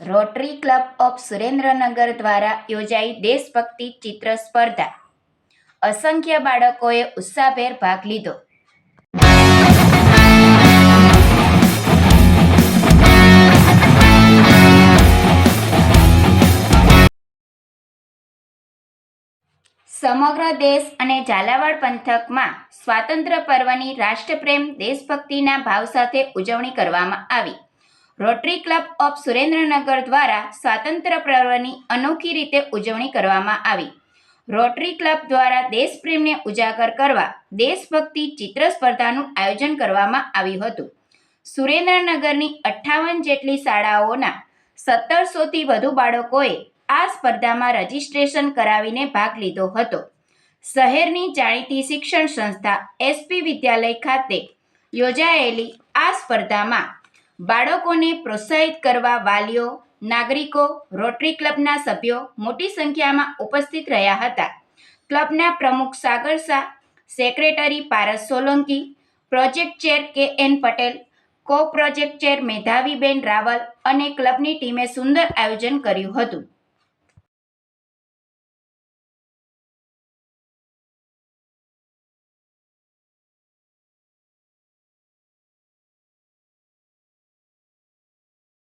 Rotary club of Surendranagar દ્વારા યોજાઈ દેશભક્તિ ચિત્ર સ્પર્ધા. અસંખ્ય બાળકોએ ઉત્સાહભેર ભાગ લીધો. સમગ્ર દેશ અને ઝાલાવાડ પંથકમાં સ્વાતંત્ર્ય પર્વની રાષ્ટ્રપ્રેમ દેશભક્તિના ભાવ સાથે ઉજવણી કરવામાં આવી. રોટરી ક્લબ ઓફ સુરેન્દ્રનગર દ્વારા સ્વાતંત્ર્ય પર્વની અનોખી રીતે ઉજવણી કરવામાં આવી. રોટરી ક્લબ દ્વારા દેશપ્રેમને ઉજાગર કરવા દેશભક્તિ ચિત્ર સ્પર્ધાનું આયોજન કરવામાં આવ્યું હતું. સુરેન્દ્રનગરની અઠ્ઠાવન જેટલી શાળાઓના સત્તરસોથી વધુ બાળકોએ આ સ્પર્ધામાં રજીસ્ટ્રેશન કરાવીને ભાગ લીધો હતો. શહેરની જાણીતી શિક્ષણ સંસ્થા એસપી વિદ્યાલય ખાતે યોજાયેલી આ સ્પર્ધામાં બાળકોને પ્રોત્સાહિત કરવા વાલીઓ, નાગરિકો, રોટરી ક્લબના સભ્યો મોટી સંખ્યામાં ઉપસ્થિત રહ્યા હતા. ક્લબના પ્રમુખ Sagar Shah, secretary Paras Solanki, project chair K N Patel co project chair મેધાવીબેન Raval અને ક્લબની ટીમે સુંદર આયોજન કર્યું હતું.